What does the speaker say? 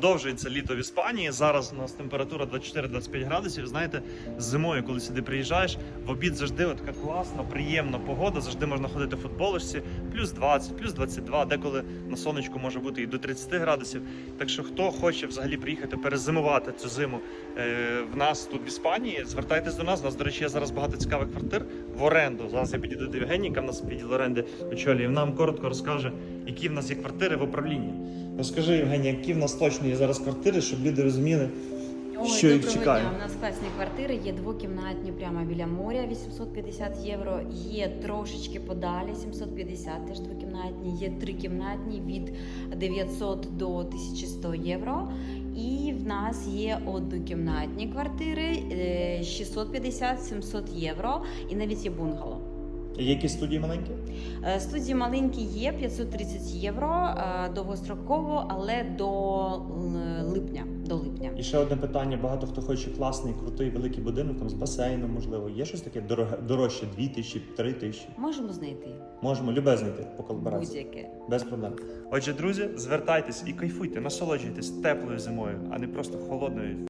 Продовжується літо в Іспанії. Зараз у нас температура 24-25 градусів. Знаєте, зимою, коли сюди приїжджаєш, в обід завжди така класна, приємна погода. Завжди можна ходити в футболочці, плюс 20, плюс 22, деколи на сонечку може бути і до 30 градусів. Так що, хто хоче взагалі приїхати перезимувати цю зиму е, в нас тут в Іспанії, звертайтесь до нас. У нас, до речі, є зараз багато цікавих квартир в оренду. Зараз я підійду до Євгенія, яка в нас відділ оренди очолює. і Нам коротко розкаже, які в нас є квартири в управлінні. Розкажи, Євгенія, які в нас точно є зараз квартири, щоб люди розуміли, Ой, що їх чекає. дня. У нас класні квартири, є двокімнатні прямо біля моря 850 євро. Є трошечки подалі 750, теж двокімнатні. Є трикімнатні від 900 до 1100 євро. І в нас є однокімнатні квартири е, 650-700 євро. І навіть є бунгало. Які студії маленькі? Е, Студії маленькі є 530 євро е, довгостроково, але до е, липня. До липня. І ще одне питання: багато хто хоче класний, крутий, великий будинок там з басейном, можливо. Є щось таке дороге, дорожче, 2 тисячі, 3 тисячі. Можемо знайти Можемо любе знайти по колаборації. будь-яке. Без проблем. Отже, друзі, звертайтесь і кайфуйте, насолоджуйтесь теплою зимою, а не просто холодною